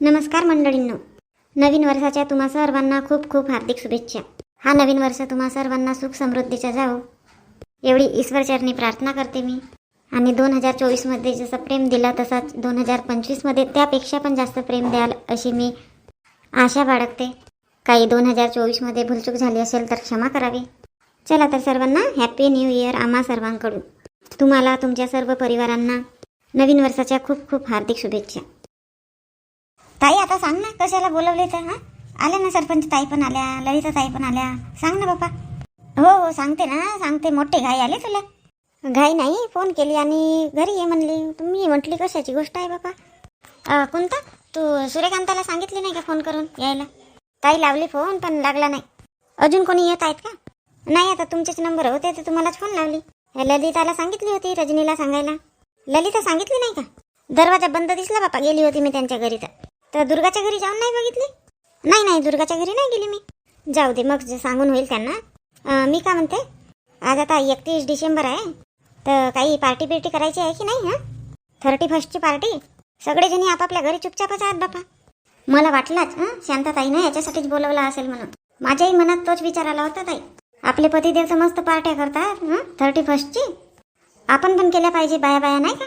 नमस्कार मंडळींनो. नवीन वर्षाच्या तुम्हा सर्वांना खूप खूप हार्दिक शुभेच्छा. हा नवीन वर्ष तुम्हा सर्वांना सुख समृद्धीचा जावो. एवढी ईश्वरचरणी प्रार्थना करते मी. आणि दोन हजार चोवीसमध्ये जसं प्रेम दिला तसाच दोन हजार पंचवीसमध्ये त्यापेक्षा पण जास्त प्रेम द्याल अशी मी आशा बाळगते. काही दोन हजार चोवीसमध्ये भूलचूक झाली असेल तर क्षमा करावी. चला तर सर्वांना हॅपी न्यू इयर आम्हा सर्वांकडून. तुम्हाला तुमच्या सर्व परिवारांना नवीन वर्षाच्या खूप खूप हार्दिक शुभेच्छा. ताई आता सांग ना कशाला बोलवले तर हां? आल्या ना सरपंच ताई पण आल्या ललिता ताई पण आल्या. सांग ना बापा हो हो सांगते ना सांगते. मोठे घाई आले तुला? घाई नाही फोन केली आणि घरी ये म्हणली. तुम्ही म्हटली कशाची गोष्ट आहे बापा? कोणता? तू सूर्यकांताला सांगितली नाही का फोन करून यायला? ताई लावली फोन पण लागला नाही. अजून कोणी येत आहेत का? नाही आता तुमचेच नंबर होते तर तुम्हालाच फोन लावली. ललिताला सांगितली होती रजनीला सांगायला. ललिता सांगितली नाही का? दरवाजा बंद दिसला बापा. गेली होती मी त्यांच्या घरी तर. तर दुर्गाच्या घरी जाऊन नाही बघितली? नाही नाही दुर्गाच्या घरी नाही गेली मी. जाऊ दे मग सांगून होईल त्यांना. मी का म्हणते? आज आता एकतीस डिसेंबर आहे. तर काही पार्टी बिर्टी करायची आहे की नाही हां? Thirty फर्स्टची party? सगळेजणी आपापल्या घरी चुपचापच आहेत बापा. मला वाटलाच हं? शांताताईनं याच्यासाठीच बोलवला असेल म्हणून. माझ्याही मनात तोच विचार आला होता ताई. आपले पतिदेव तर मस्त पार्ट्या करतात थर्टी फर्स्टची? आपण पण केल्या पाहिजे बाया बाया नाही का?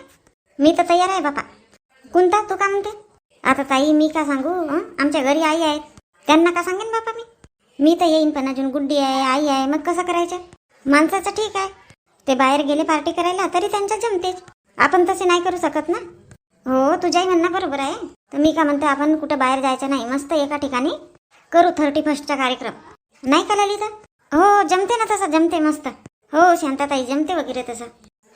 मी तर तयार आहे बापा. कोणता तू का म्हणते? आता ताई मी का सांगू हं? आमच्या घरी आई आहेत. त्यांना का सांगेन बापा मी? मी तर येईन पण अजून गुड्डी आहे आई आहे मग कसं करायचं? माणसाचं ठीक आहे. ते बाहेर गेले पार्टी करायला तरी त्यांच्या जमतेच. आपण तसे नाही करू शकत ना? हो तुझ्याही म्हणणं बरोबर आहे. तर मी का म्हणते आपण कुठं बाहेर जायचं नाही मस्त एका ठिकाणी करू थर्टी फर्स्टचा कार्यक्रम. नाही का ललिता? हो जमते ना तसं जमते मस्त. हो शांताताई जमते वगैरे तसं.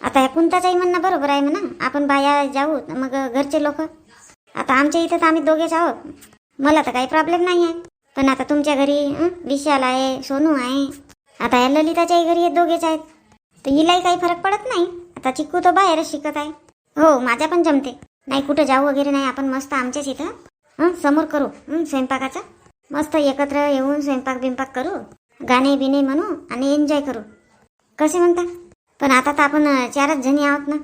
आता ह्या कुंताचाही म्हणणं बरोबर आहे म्हणा. आपण बाया जाऊ मग घरचे लोक. आता आमच्या इथं तर आम्ही दोघेच आहोत. मला तर काही प्रॉब्लेम नाही आहे पण आता तुमच्या घरी विशाल आहे सोनू आहे. आता या ललिताच्याही घरी हे दोघेच आहेत. तर हिलाही काही फरक पडत नाही. आता चिक्कू तर बाहेरच शिकत आहे. हो माझ्या पण जमते. नाही कुठं जाऊ वगैरे नाही. आपण मस्त आमच्याच इथं. हं, समोर करू. स्वयंपाकाचा. मस्त एकत्र येऊन स्वयंपाक बिंपाक करू. गाणे बिणे म्हणू आणि एन्जॉय करू. कसे म्हणता? पण आता तर आपण चारच जणी आहोत ना.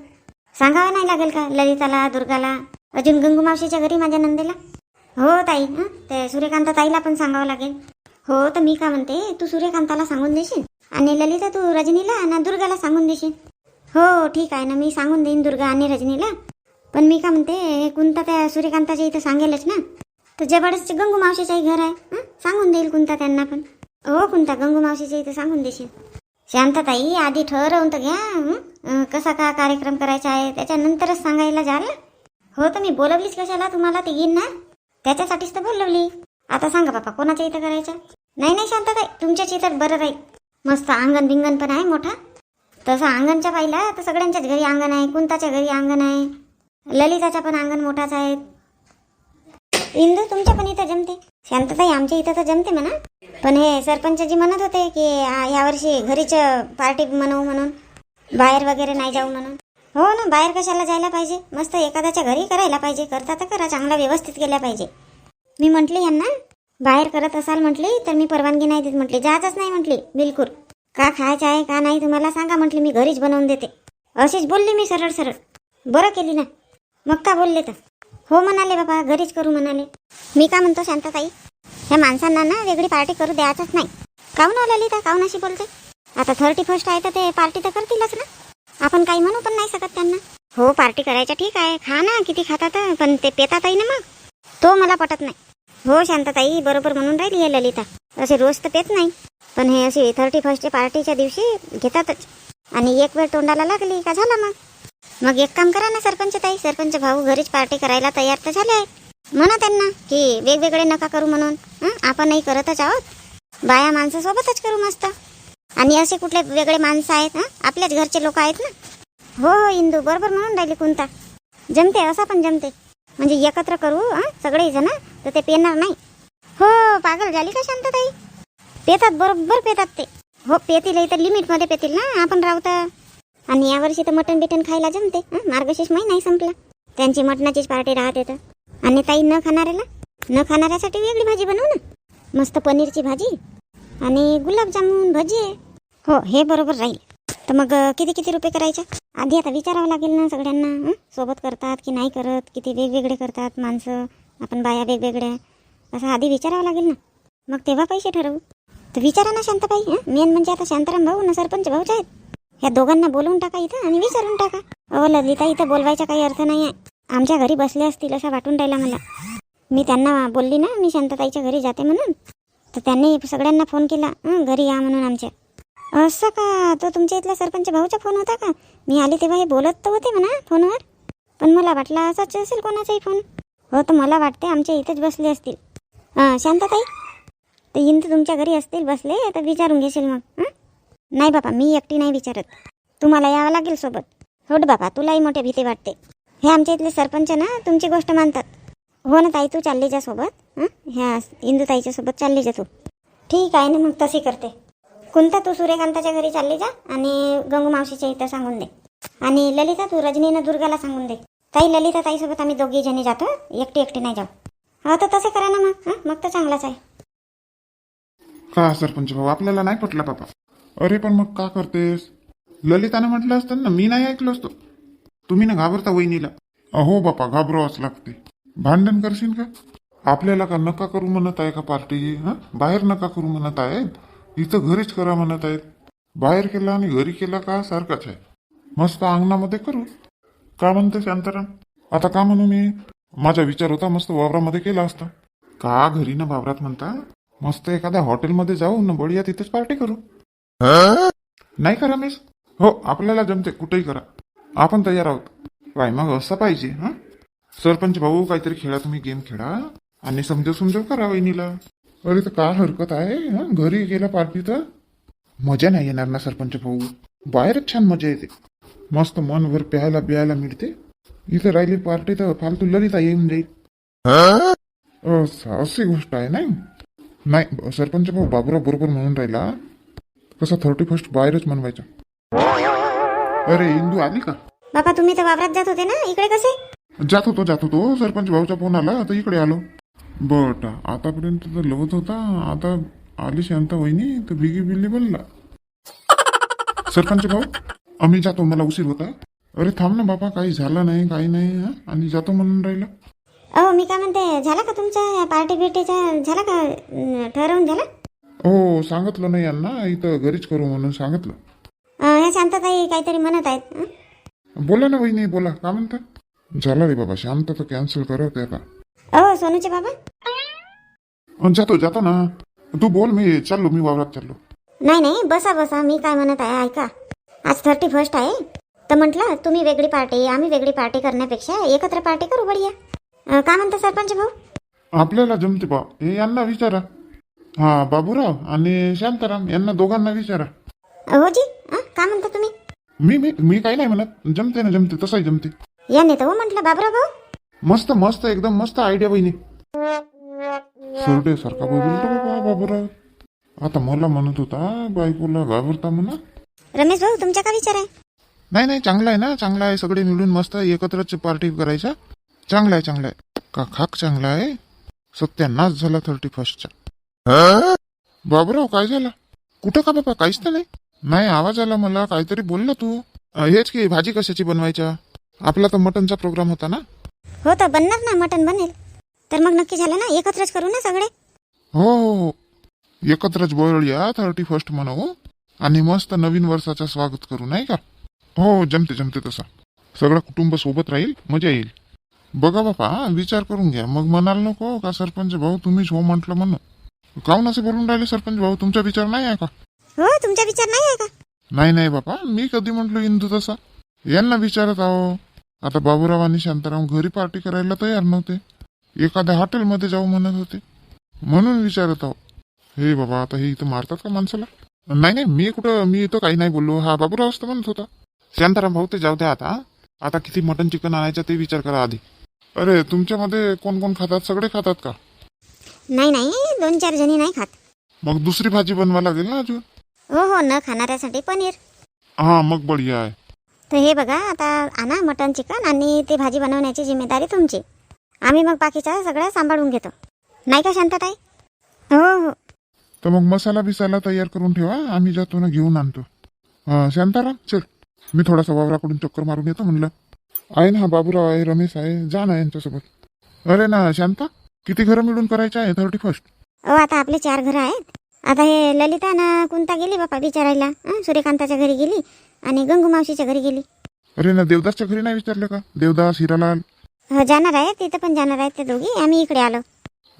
सांगावं नाही लागेल का? ललिताला दुर्गाला? अजून गंगू मावशीच्या घरी माझ्या नंदेला? हो ताई हं? ते सूर्यकांता ताईला पण सांगावं लागेल. हो तर मी का म्हणते तू सूर्यकांताला सांगून देशील? आणि ललिता तू रजनीला आणि दुर्गाला सांगून देशील? हो ठीक आहे ना मी सांगून देईन दुर्गा आणि रजनीला. पण मी का म्हणते हे त्या सूर्यकांताच्या इथं सांगेलच ना. तर जबरदस्त गंगू मावशीचंही घर आहे हं? सांगून देईल कोणता त्यांना पण. हो कोणता गंगू मावशीच्या इथं सांगून देशील. शांतताई आधी ठरवून तर घ्या हं? अं, कसा का कार्यक्रम करायचा आहे त्याच्यानंतरच सांगायला जाल ना हो तर मी बोलवलीच कशाला? तुम्हाला ते येईन ना? त्याच्यासाठीच तर बोलवली. आता सांगा बापा कोणाच्या इथं करायचं नाही नाही शांतताई तुमच्याच इथं बरं राहील मस्त अंगण बिंगण पण आहे मोठा. तसं अंगणच्या पाहिला तर सगळ्यांच्याच घरी अंगण आहे कुंताच्या घरी अंगण आहे. ललिताच्या पण अंगण मोठाच आहे. इंदू तुमच्या पण इथं जमते? शांतताई आमच्या इथं तर जमते म्हणा. पण हे सरपंचजी म्हणत होते की यावर्षी घरीच पार्टी म्हणू म्हणून. बाहेर वगैरे नाही जाऊ म्हणून. हो ना बाहेर कशाला जायला पाहिजे? मस्त एखाद्याच्या घरी करायला पाहिजे. करता तर करा चांगला व्यवस्थित केल्या पाहिजे. मी म्हटली यांना बाहेर करत असाल म्हटली तर मी परवानगी नाही देत म्हटली. जायचंच नाही म्हटली. बिलकुल. का खायचं आहे का नाही तुम्हाला सांगा म्हटली. मी घरीच बनवून देते. अशीच बोलली मी सरळ सरळ. बरं केली ना. मग का बोलले तर? हो म्हणाले बाबा घरीच करू म्हणाले. मी का म्हणतो शांताताई? ह्या माणसांना ना वेगळी पार्टी करू द्यायचंच नाही. काहून हो, आलेली तर काहून अशी बोलते? आता थर्टी फर्स्ट आहे तर ते पार्टी तर करतीलच ना. आपण काही म्हणू पण नाही शकत त्यांना. हो पार्टी करायच्या ठीक आहे. खा ना किती खातात पण ते पेतातही ना मग. तो मला पटत नाही. हो शांतताई बरोबर म्हणून राहिली हे ललिता. असे रोज तर पेत नाही. पण हे अशी थर्टी फर्स्टच्या पार्टीच्या दिवशी घेतातच. आणि एक वेळ तोंडाला लागली का झाला मग? मग एक काम करा ना सरपंच ताई सरपंच भाऊ घरीच पार्टी करायला तयार तर झाले आहेत. म्हणा त्यांना की वेगवेगळे नका करू म्हणून. आपणही करतच आहोत. बाया माणसासोबतच करू मस्त. आणि असे कुठले वेगळे माणसं आहेत हां? आपल्याच घरचे लोक आहेत ना? हो हो इंदू बरोबर म्हणून राहिली कोणता जमते असा पण जमते. म्हणजे एकत्र करू हां? सगळेजण तर ते पेणार नाही. हो पागल झाली का शांतताई? पेतात बरोबर पेतात ते. हो पेतील तर लिमिटमध्ये पेतील ना आपण राहू तर. आणि यावर्षी तर मटण बिटन खायला जमते मार्गशीर्ष मार्गशीर्ष महिना संपला. त्यांची मटणाचीच पार्टी राहते तर. आणि ताई न खाणाऱ्याला? न खाणाऱ्यासाठी वेगळी भाजी बनवू ना? मस्त पनीरची भाजी. आणि गुलाबजामुन भजी हो हे बरोबर राहील. तर मग किती किती रुपये करायचे? आधी आता विचारावं लागेल ना सगळ्यांना सोबत करतात की नाही करत? किती वेगवेगळे करतात माणसं? आपण बाया वेगवेगळ्या. असं आधी विचारावं लागेल ना. मग तेव्हा पैसे ठरवू. तर विचारा ना शांताबाई हां? मेन म्हणजे आता शांताराम भाऊ ना सरपंच भाऊच आहेत. ह्या दोघांना बोलवून टाका इथं आणि विचारून टाका. अहो ललिता इथं बोलवायचा काही अर्थ नाही आहे. आमच्या घरी बसले असतील असं वाटून राहिला मला. मी त्यांना बोलली ना मी शांतताईच्या घरी जाते म्हणून. तर त्यांनी सगळ्यांना फोन केला. हं, घरी या म्हणून आमच्या. असं का? तो तुमच्या इथल्या सरपंच भाऊचा फोन होता का? मी आली तेव्हा हे बोलत तर होते म्हणा फोनवर. पण मला वाटला असाच असेल कोणाचाही फोन. हो तर मला वाटते आमच्या इथेच बसले असतील. हां शांतताई? ते तर तुमच्या घरी असतील बसले तर विचारून घेशील मग. हं? नाही बाबा मी एकटी नाही विचारत. तुम्हाला यावं लागेल सोबत. होट बाबा तुलाही मोठे भीती वाटते. हे आमच्या इथले सरपंच ना तुमची गोष्ट मानतात. हो ना ताई तू चालली जा सोबत. ह्या इंदू ताईच्या सोबत चालली जा तू. ठीक आहे ना मग तशी करते. कोणता तू सूर्यकांताच्या घरी चालली जा आणि गंगू मावशीच्या इथं सांगून दे. आणि ललिता तू रजनीनं दुर्गाला सांगून दे. ताई ललिता ताईसोबत आम्ही दोघी जणी जातो एकटी एकटी नाही जाऊ. हा तर तसं करा ना मग हां? मग तर चांगलाच आहे. का सरपंच भाऊ? आपल्याला नाही पटलं बाबा अरे पण मग का करतेस? ललिताने म्हटलं असतं ना मी नाही ऐकलो असतो. तुम्ही ना घाबरता वहिनीला. अहो बापा घाबरावंच लागते. भांडण करशील का? आपल्याला का नका करू म्हणत आहे का पार्टी? हा? बाहेर नका करू म्हणत आहेत? इथं घरीच करा म्हणत आहेत. बाहेर केला आणि घरी केला का सारखाच आहे. मस्त अंगणामध्ये करू. का म्हणते शांताराम? आता का म्हणू मी? माझा विचार होता मस्त वावरामध्ये केला असता. का घरी ना वावरात म्हणता? मस्त एखाद्या हॉटेलमध्ये जाऊ ना बढिया तिथेच पार्टी करू. नाही करा मिस हो आपल्याला जमते. कुठेही करा. आपण तयार आहोत. काय मग असं पाहिजे हा? सरपंच भाऊ काहीतरी खेळा तुम्ही गेम खेळा. आणि समजव समजव करा वहिनीला. अरे तर काय हरकत आहे? हा घरी गेला पार्टी तर. मजा नाही येणार ना सरपंच भाऊ. बाहेरच छान मजा येते. मस्त मनभर प्यायला प्यायला मिळते. इथं राहिली पार्टी तर फालतू ललिता येऊन जाईल. अशी गोष्ट आहे नाही? नाही सरपंच भाऊ बाबुराव बरोबर म्हणून राहिला. कसं थर्टी फर्स्ट बाहेरच म्हणवायचं अरे इंदू आली का? बाबा तुम्ही तर वावरात जात होते ना? इकडे कसे? जात होतो जात होतो. सरपंच भाऊचा फोन आला. आता इकडे आलो. बट आतापर्यंत तर लवत होता. आता आली शांता वहिनी तर बिगी बिल्ली बोलला सरपंच भाऊ आम्ही जातो मला उशीर होता अरे थांब ना बाबा काही झालं नाही काही नाही हा? आणि जातो म्हणून राहिला. अहो मी काय म्हणते झाला का तुमच्या पार्टी बिर्टीचा झाला का? अं, ठरवून झाला? हो सांगितलं नाही यांना. इथं घरीच करू म्हणून सांगितलं. अं, ह्या शांतताई काहीतरी म्हणत आहेत हं? बोला ना वहिनी बोला. का म्हणता? झालं रे बाबा शांत तर कॅन्सल करत आता. अहो सोनूचे बाबा? जातो जातो ना. तू बोल मी चाललो मी वावरात चाललो. नाही नाही बसा बसा मी काय म्हणत आहे ऐका. आज थर्टी फर्स्ट आहे. तर म्हटलं तुम्ही वेगळी पार्टी आम्ही वेगळी पार्टी करण्यापेक्षा एकत्र पार्टी करू बढिया. अं, काय म्हणता सरपंच भाऊ? आपल्याला जमते बा हे यांना विचारा. हा बाबूराव आणि शांताराम यांना दोघांना विचारा. हो जी? काय म्हणता तुम्ही? मी मी मी काही नाही म्हणत. जमते ना जमते तसंही जमते. याने तर हो म्हटलं बाबराव भाऊ. मस्त मस्त एकदम मस्त आयडिया बहिणी. सुरडे सारखा बोलतो बाबा बाबूराव. आता मला म्हणत होता बायकोला घाबरता म्हणा. रमेश भाऊ तुमचा काय विचार आहे? नाही नाही चांगला आहे ना चांगला आहे. सगळे मिळून मस्त एकत्रच पार्टी करायचा. चांगला आहे चांगला आहे. का खाक चांगला आहे? सत्यानाश झाला थर्टी फर्स्टचा बाबूराव काय झालं? कुठं का बाबा? काहीच तर नाही. नाही आवाज आला मला. काहीतरी बोल ना तू. अं, हेच की भाजी कशाची बनवायच्या? आपला तर मटनचा प्रोग्राम होता ना? हो तर बनणार ना मटण बनेल. तर मग नक्की झालं ना एकत्रच करू ना सगळे? हो हो हो. एकत्रच बोलूया थर्टी फर्स्ट म्हणू आणि मस्त नवीन वर्षाचं स्वागत करू नाही का? हो जमते जमते तसा. सगळं कुटुंब सोबत राहील मजा येईल. बघा बापा विचार करून घ्या. मग म्हणाल नको का सरपंच भाऊ तुम्हीच हो म्हटलं म्हणून? काऊन असे बोलून राहिले सरपंच भाऊ? तुमचा विचार नाही आहे का? हो तुमचा विचार नाही आहे का? नाही नाही बापा. मी कधी म्हटलो इंदू तसा? यांना विचारत आहो. आता बाबूराव आणि शांताराम घरी पार्टी करायला तयार नव्हते. एखाद्या हॉटेलमध्ये जाऊ म्हणत होते. म्हणून विचारत आहो हे बाबा आता हे इथं मारतात का माणसाला? नाही नाही मी कुठं मी इथं काही नाही बोललो. हा बाबूराव असतं म्हणत होता. शांताराम भाऊ ते जाऊ द्या आता आता किती मटन चिकन आणायचं ते विचार करा आधी. अरे तुमच्यामध्ये कोण कोण खातात? सगळे खातात का? नाही नाही दोन चार जणी नाही खात. मग दुसरी भाजी बनवा लागेल ना अजून? हो हो न खाणाऱ्यासाठी पनीर. हा मग बढिया आहे. तर हे बघा आता आणा मटन चिकन आणि ते भाजी बनवण्याची जिम्मेदारी तुमची. आम्ही मग बाकीच्या सगळ्या सांभाळून घेतो. नाही का शांतताई? हो हो. तर मग मसाला बिसाला तयार करून ठेवा आम्ही जातो ना घेऊन आणतो. हा शांताराम चल. मी थोडासा वावराकडून चक्कर मारून येतो म्हणलं. आहे ना हा बाबूराव आहे रमेश आहे जा ना यांच्यासोबत. अरे ना शांता किती घरं मिळून करायचे आहे? थर्टी फर्स्ट अहो आता आपले चार घरं आहेत. आता हे ललिता ना कोणता गेली बापा विचारायला हं? सूर्यकांताच्या घरी गेली आणि गंगू मावशीच्या घरी गेली. अरे ना देवदासच्या घरी नाही विचारलं का? देवदास हिरालाल. हो जाणार आहे तिथं पण जाणार आहेत ते दोघी आम्ही इकडे आलो.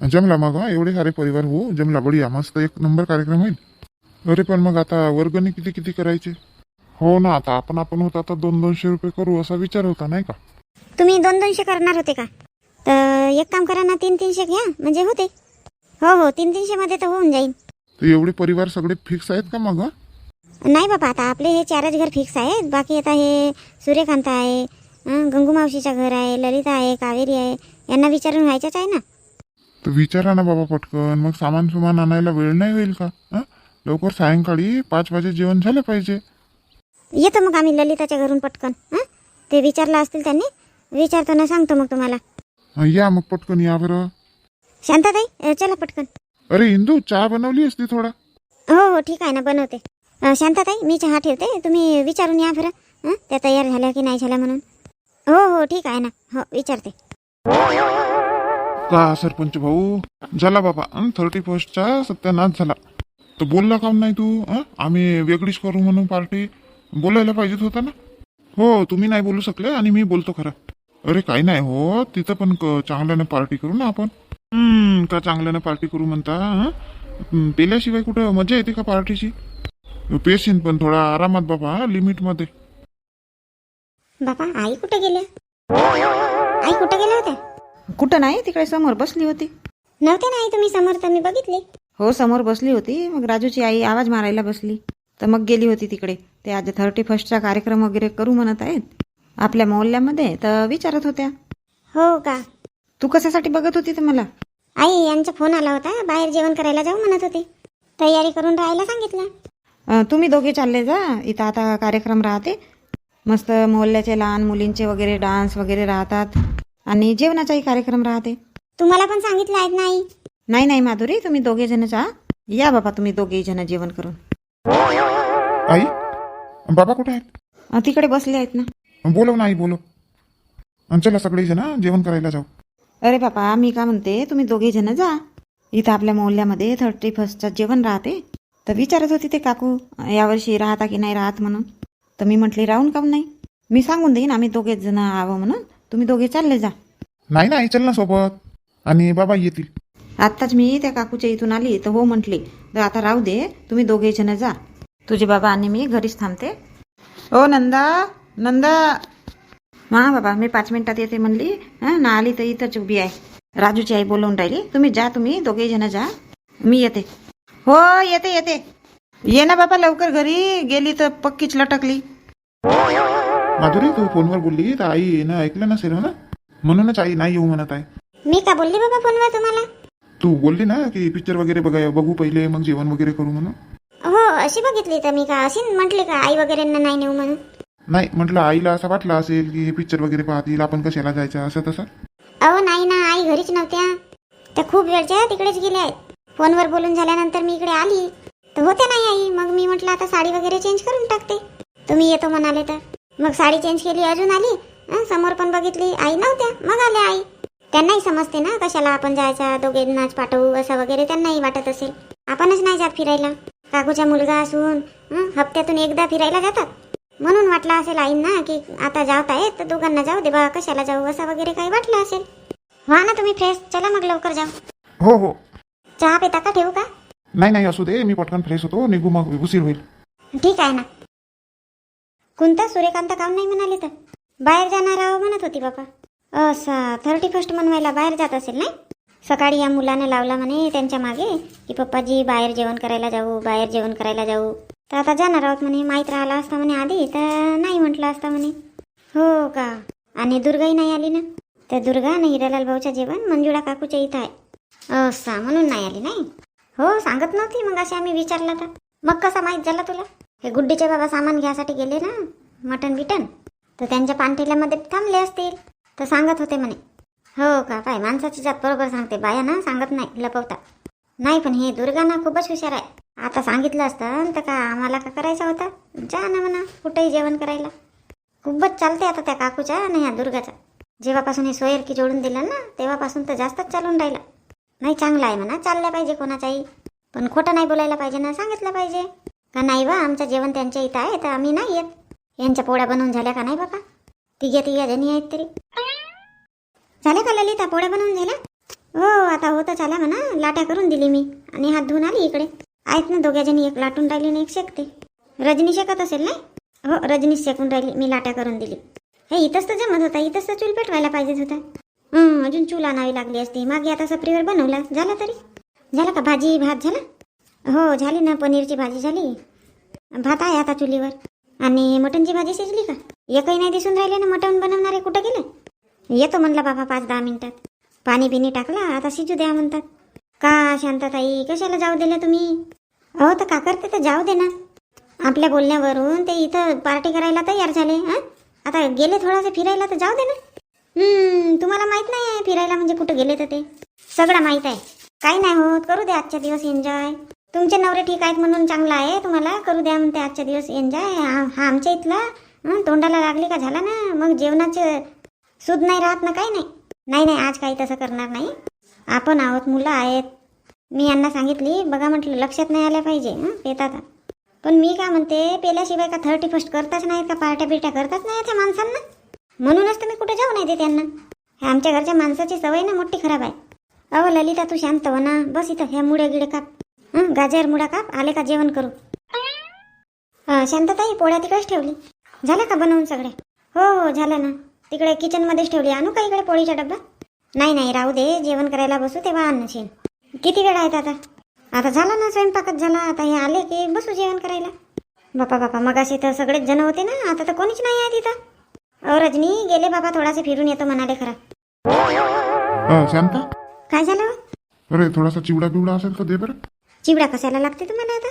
जमला मग हं, एवढे सारे परिवार हो जमला. बढिया मस्त एक नंबर कार्यक्रम होईल अरे पण मग आता वर्गणी किती किती करायचे? हो ना आता आपण आपण होता आता दोन दोनशे रुपये करू असा विचार होता नाही का? तुम्ही दोन दोनशे करणार होते का? तर एक काम करा ना तीन तीनशे घ्या म्हणजे होते. हो हो तीन तीनशे मध्ये तर होऊन जाईल तर एवढे परिवार सगळे फिक्स आहेत का मग? नाही बाबा आता आपले हे चारच घर फिक्स आहेत. बाकी आता हे सूर्यकांत आहे हं, गंगू मावशीचं घर आहे ललिता आहे कावेरी आहे यांना विचारून व्हायचंच आहे ना? तर विचारा ना बाबा पटकन. मग सामान सुमान आणायला वेळ नाही होईल का हं? लवकर सायंकाळी पाच वाजे जेवण झालं पाहिजे. येतो मग आम्ही ललिताच्या घरून पटकन हं? ते विचारलं असतील त्यांनी विचारतो ना सांगतो मग तुम्हाला. या मग पटकन या बरं. शांताताई अ, चला पटकन. अरे इंदू चहा बनवली असती थोडा. हो हो ठीक आहे ना बनवते. अ, शांताताई मी चहा ठेवते. तुम्ही विचारून या बरं. हं? त्या तयार झाल्या की नाही झाल्या म्हणून. हो हो ठीक आहे ना. हो विचारते. का सरपंच भाऊ? झाला बाबा थर्टी फर्स्टचा सत्यानाश झाला. तर बोलला काम नाही तू? आम्ही वेगळीच करू म्हणून पार्टी. बोलायला पाहिजेत होता ना? हो तुम्ही नाही बोलू शकले आणि मी बोलतो खरं. अरे काही नाही हो तिथं पण क- चांगल्यानं पार्टी करू ना आपण. हम्म, का चांगल्यानं पार्टी करू म्हणता हं? पेल्याशिवाय कुठं मजा येते का पार्टीची पेशीन पण थोडा आरामात बाबा लिमिटमध्ये बापा आई कुठे गेल्या? आई कुठे गेल्या होत्या? कुठं नाही तिकडे समोर बसली होती. नव्हते ना आई तुम्ही समोर तर मी बघितले. हो समोर बसली होती. मग राजूची आई आवाज मारायला बसली. तर मग गेली होती तिकडे. ते आज थर्टी फर्स्टचा कार्यक्रम वगैरे करू म्हणत आहेत. आपल्या मोहल्ल्यामध्ये तर विचारत होत्या. हो का? तू कशासाठी बघत होती तर मला? आई यांचा फोन आला होता. बाहेर जेवण करायला जाऊ म्हणत होते. तयारी करून राहायला सांगितलं. अं, तुम्ही दोघे चालले जा. इथं आता कार्यक्रम राहते. मस्त मोहल्ल्याचे लहान मुलींचे वगैरे डान्स वगैरे राहतात. आणि जेवणाचाही कार्यक्रम राहते. तुम्हाला पण सांगितलं आहेत ना आई? नाही नाही माधुरी तुम्ही दोघे जण जा. या बाबा तुम्ही दोघेही जण जेवण करून. आई बाबा कुठे आहेत? अं, तिकडे बसले आहेत ना. बोलव ना आई बोलव. चला सगळेजण हं, जेवण करायला जाऊ. अरे बापा मी का म्हणते तुम्ही दोघे जण जा. इथं आपल्या मोहल्ल्यामध्ये थर्टी फर्स्टचं जेवण राहते. तर विचारत होती ते काकू यावर्षी राहता की नाही राहत म्हणून. तर मी म्हटली राहून काऊन नाही? मी सांगून देईन आम्ही दोघेच जण आहो म्हणून. तुम्ही दोघे चालले जा. नाही नाही चल ना सोबत. आणि बाबा येतील. आत्ताच मी त्या काकूच्या इथून आली तर हो म्हटली तर आता राहू दे तुम्ही दोघे जण जा. तुझे बाबा आणि मी घरीच थांबते. ओ नंदा नंदा हा बाबा मी पाच मिनिटात येते म्हणली. हां ना आली तर इथंच उभी आहे. राजूची आई बोलवून राहिली तुम्ही जा तुम्ही दोघे जण जा. मी येते. हो येते येते. ये ना बाबा लवकर घरी. गेली तर पक्कीच लटकली. माधुरी तू फोनवर बोलली तर आई ना ऐकलं नसेल हो ना म्हणूनच आई नाही येऊ म्हणत आहे. मी का बोलली बाबा फोनवर तुम्हाला? तू बोलली ना की पिक्चर वगैरे बघाय बघू पहिले मग जेवण वगैरे करू म्हणून. हो अशी बघितली तर मी का अशी म्हटली का आई वगैरेंना नाही नेऊ म्हणून? नाही म्हटलं आईला असं वाटलं असेल की हे पिक्चर वगैरे पाहतील आपण कशाला जायचं असं तसं? अहो नाही ना आई घरीच नव्हत्या. त्या खूप वेळच्या तिकडेच गेल्या आहेत. फोनवर बोलून झाल्यानंतर मी इकडे आली. तर होत्या नाही आई. मग मी म्हटलं आता साडी वगैरे चेंज करून टाकते. तुम्ही येतो म्हणाले तर. मग साडी चेंज केली अजून आली. समोर पण बघितली. आई नव्हत्या. मग आल्या आई. त्यांनाही समजते ना कशाला आपण जायचा दोघेंनाच पाठवू असं वगैरे त्यांनाही वाटत असेल. आपणच नाही जात फिरायला. काकूचा मुलगा असून हप्त्यातून एकदा फिरायला जातात. म्हणून वाटलं असेल आईंना की आता जात आहेत तर दोघांना जाऊ दे बा कशाला जाऊ असं वगैरे काही वाटलं असेल. व्हा ना तुम्ही फ्रेश चला मग लवकर जाऊ. हो हो. चहा पिता का ठेवू का? नाही नाही असू दे मी पटकन फ्रेश होतो निघू मग उशीर होईल. ठीक आहे ना. कोणता सूर्यकांत काम नाही म्हणाले तर? बाहेर जाणार आहो म्हणत होती बाबा असा थर्टी फर्स्ट मनवायला बाहेर जात असेल नाही? सकाळी या मुलाने लावला म्हणे त्यांच्या मागे की पप्पाजी बाहेर जेवण करायला जाऊ बाहेर जेवण करायला जाऊ. तर आता जाणार आहोत म्हणे. माहीत राहिला असता म्हणे आधी तर नाही म्हटलं असता म्हणे. हो का? आणि दुर्गाही नाही आली ना? तर दुर्गा आणि हिरालाल भाऊच्या जेवण मंजुळा काकूच्या इथं आहे. असा म्हणून नाही आली नाही? हो सांगत नव्हती मग असे आम्ही विचारलं तर. मग कसा माहीत झाला तुला? हे गुड्डीचे बाबा सामान घ्यायसाठी गेले ना? मटन बिटन तर त्यांच्या पानठेल्यामध्ये थांबले असतील. तर सांगत होते म्हणे. हो का? पाय माणसाची जात बरोबर सांगते. बाया ना सांगत नाही लपवता नाही पण हे दुर्गा ना खूपच हुशार आहे. आता सांगितलं असतं तर का आम्हाला का करायचा होता? जा ना म्हणा कुठेही जेवण करायला. खूपच चालते आता त्या काकूच्या आणि ह्या दुर्गाचा. जेव्हापासून हे सोयर की जोडून दिलं ना तेव्हापासून तर जास्तच चालून राहिला. नाही चांगला आहे म्हणा चालल्या पाहिजे कोणाचाही. पण खोटं नाही बोलायला पाहिजे ना सांगितलं पाहिजे. का नाही बा आमचं जेवण त्यांच्या इथं आहे तर आम्ही नाही येत. यांच्या पोळ्या बनवून झाल्या का नाही बाबा तिघ्या तिघ्या जणी आहेत तरी. झाल्या का ललिता पोळ्या बनवून झाल्या? हो आता होतच आला म्हणा. लाट्या करून दिली मी. आणि हात धुवून आली इकडे. आहेत ना दोघ्या जणी एक लाटून राहिली ना एक शेकते. रजनी शेकत असेल ना? हो रजनी शेकून राहिली. मी लाट्या करून दिली. हे इथंच तर जमत होता. इथंच तर चूल पेटवायला पाहिजेच होता. अजून चूल आणावी लागली असती. मागे आता सप्रीवर बनवला. झाला तरी? झाला का? भाजी भात झाला? हो झाली ना. पनीरची भाजी झाली. भात आहे आता चुलीवर. आणि मटनची भाजी शिजली का? एकही नाही दिसून राहिले ना. मटण बनवणारे कुठं गेले? येतो म्हणला बाबा पाच दहा मिनिटात. पाणी बिनी टाकला. आता शिजू द्या म्हणतात. का शांताताई? कशाला जाऊ दिलं तुम्ही? हो तर काकर ते तर जाऊ दे ना. आपल्या बोलण्यावरून ते इथं पार्टी करायला तयार झाले हां? आता गेले थोडासा फिरायला तर जाऊ दे ना. तुम्हाला माहीत नाही आहे फिरायला म्हणजे कुठं गेले तर ते. सगळं माहीत आहे. काही नाही होत करू द्या आजच्या दिवस एन्जॉय तुमचे नवरे ठीक आहेत म्हणून चांगला आहे तुम्हाला करू द्या म्हणते आजच्या दिवस एन्जॉय हा आमच्या इथला तोंडाला लागली का झाला ना? मग जेवणाचं सूद नाही राहत ना काही नाही. नाही नाही आज काही तसं करणार नाही. आपण आहोत मुलं आहेत. मी यांना सांगितली बघा म्हटलं लक्षात नाही आल्या पाहिजे हं, पेतात पण मी काय म्हणते पेल्याशिवाय का थर्टी फर्स्ट करताच नाहीत का पार्ट्या बिरट्या करताच नाही त्या माणसांना? म्हणूनच तर मी कुठे जाऊ नाही दे त्यांना ह्या आमच्या घरच्या माणसाची सवय ना मोठी खराब आहे. अहो ललिता तू शांत हो ना बस इथं ह्या मुड्या गिडे काप. गाजर मुडा काप आले का जेवण करू? हा, शांतताई पोळ्या तिकडेच ठेवली. झालं का बनवून सगळे? हो हो झालं ना. तिकडे किचनमध्येच ठेवली. आणू का इकडे पोळीचा डब्बा? नाही नाही राहू दे जेवण करायला बसू तेव्हा आणशील. किती वेळ आहेत आता? आता झाला ना स्वयंपाकच झाला. आता हे आले की बसू जेवण करायला. बापा बापा मगाशी तर सगळेच जण होते ना. आता तर कोणीच नाही आहे तिथं. अहो रजनी गेले बाबा थोडासा फिरून येतो म्हणाले खरा. शांता? काय झालं? अरे थोडासा चिवडा बिवडा असेल तर दे बरं. चिवडा कशाला लागते तुम्हाला आता?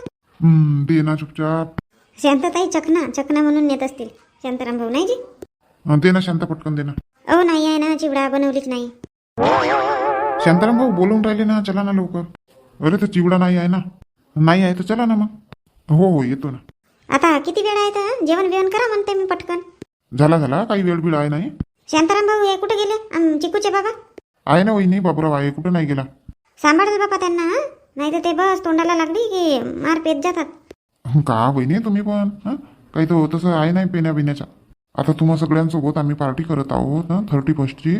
दे ना चुपचाप. शांतताई चकना चकना म्हणून नेत असतील. शांताराम भाऊ नाही जी? दे ना शांता पटकन दे ना. अहो नाही आहे ना चिवडा बनवलीच नाही. शांताराम भाऊ बोलून राहिले ना चला ना लवकर. अरे तर चिवडा नाही आहे ना. नाही आहे तर चला ना मग. हो हो येतो ना. आता किती वेळ आहे तर? जेवण बिवण करा म्हणते मी पटकन. झाला झाला काही वेळ बिळ आहे नाही. शांताराम भाऊ हे कुठे गेले? आम चिकूचे बाबा? आहे ना वहिनी बाबूराव आहे कुठं नाही गेला. सांभाळत बापा त्यांना? नाही तर ते बस तोंडाला लागली की मार पेत जातात. का वहिनी तुम्ही पण हं? काही तर तसं आहे नाही पिण्या पिण्याचा आता तुम्हा सगळ्यांसोबत आम्ही पार्टी करत आहोत थर्टी फर्स्टची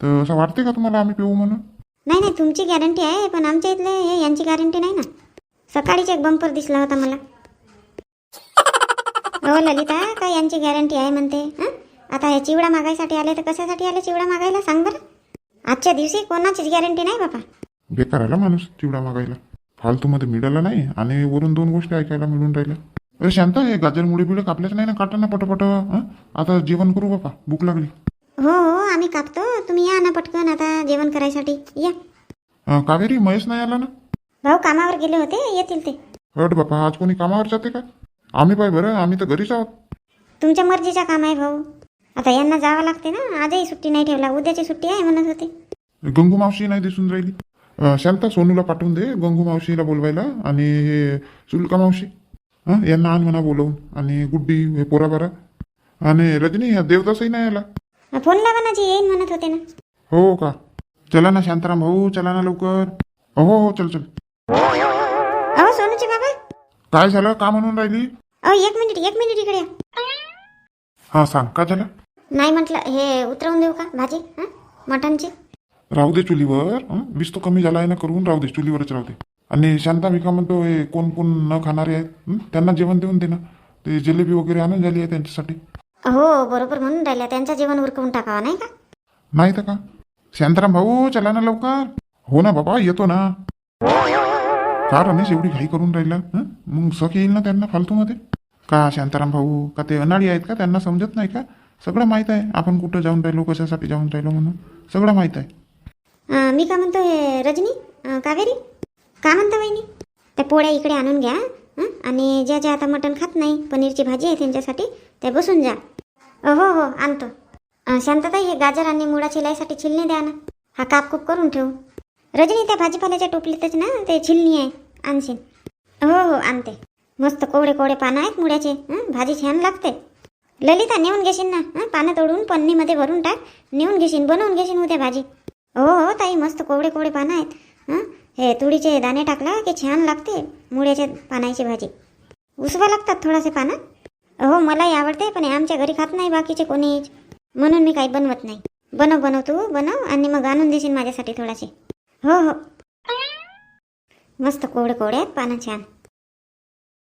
तर असं वाटते का तुम्हाला आम्ही पिऊ म्हणून? नाही नाही तुमची गॅरंटी आहे पण आमच्या इथले हे यांची गॅरंटी नाही ना. सकाळीच एक बंपर दिसला होता मला. हो ललिता का यांची गॅरंटी आहे म्हणते? हां? आता हे चिवडा मागायसाठी आले तर कशासाठी आले चिवडा मागायला? सांग बरं. आजच्या दिवशी कोणाचीच गॅरंटी नाही बापा. बेकार आला माणूस चिवडा मागायला. फालतूमध्ये मिळाला नाही आणि वरून दोन गोष्टी ऐकायला मिळून राहिल्या. अरे शांत हे गाजर मुळे बिळे कापल्याच नाही ना काटा ना पटपट आता जेवण करू बापा. भूक लागली. हो हो आम्ही कापतो. तुम्ही या ना पटकन आता जेवण करायसाठी. या. अं, कावेरी महेश नाही आला ना? भाऊ कामावर गेले होते. येतील ते. हट बापा आज कोणी कामावर जाते का? आम्ही पाय बरं आम्ही तर घरीच आहोत. तुमच्या मर्जीचा काम आहे भाऊ. आता यांना जावं लागते ना. आजही सुट्टी नाही ठेवला. उद्याची सुट्टी आहे म्हणत होते. गंगू मावशी नाही दिसून राहिली. अं, शांता सोनूला पाठवून दे गंगू मावशीला बोलवायला. आणि हे सुलका मावशी हं, यांना आण म्हणा बोलवून. आणि गुड्डी हे पोरा बारा आणि रजनी ह्या देवदासही नाही आला. फोन लावा ना जी येईन म्हणत होते ना. हो का? चला ना शांताराम भाऊ चला ना लवकर. हो हो चल चल. अहो सोनूचे बाबा. काय झालं? का म्हणून राहिली? अहो एक मिनिट एक मिनिट इकडे या. हा सांग का झालं? नाही म्हटलं हे उतरवून देऊ का भाजी? हं? मटणची राहू दे चुलीवर हं? वीस तो कमी झाला आहे ना करून राहू दे चुलीवरच राहू दे. आणि शांता मी का म्हणतो हे कोण कोण न खाणारे आहेत हं? त्यांना जेवण देऊन दे ना. ते जिलेबी वगैरे आणून झाली आहे त्यांच्यासाठी. हो बरोबर म्हणून राहिल्या. त्यांचं जेवण उरकवून टाकावं नाही का? नाही तर का? शांताराम भाऊ चला ना लवकर. हो ना बाबा येतो ना. का रमेश एवढी घाई करून राहिला? हं? मग सख येईल ना त्यांना फालतूमध्ये? का शांताराम भाऊ? का ते अनाडी आहेत का? त्यांना समजत नाही का? सगळं माहीत आहे. आपण कुठं जाऊन राहिलो कशासाठी जाऊन राहिलो म्हणून. सगळं माहीत आहे. अं, मी का म्हणतो हे रजनी? अं, कावेरी? का म्हणता वहिनी? त्या पोळ्या इकडे आणून घ्या हं? आणि ज्या ज्या आता मटण खात नाही पनीरची भाजी आहे त्यांच्यासाठी ते बसून जा. हो हो आणतो. अं, शांतताई हे गाजर आणि मुळा चिलाईसाठी छिलणी द्या ना. हा कापकूप करून ठेवू. रजनी त्या भाजीपाल्याच्या टोपलीतच ना ते छिलणी आहे. आणशील. हो हो आणते. मस्त कोवडे कोवडे पानं आहेत मुळ्याचे हं? भाजी छान लागते. ललिता नेऊन घेशील ना? हं पानं तोडून पन्नीमध्ये भरून टाक. नेऊन घेशील बनवून घेशील उद्या भाजी. हो हो ताई मस्त कोवडे कोवडे पानं आहेत. हं हे तुळीचे दाणे टाकला की छान लागते मुळ्याच्या पानाची भाजी. उसवा लागतात थोडासे पानं. हो मलाही आवडते पण आमच्या घरी खात नाही बाकीचे कोणीच. म्हणून मी काही बनवत नाही. बनव बनव तू बनव आणि मग आणून देशील माझ्यासाठी थोडासे. हो हो. मस्त कोवडे कोवडे आहेत पानं छान.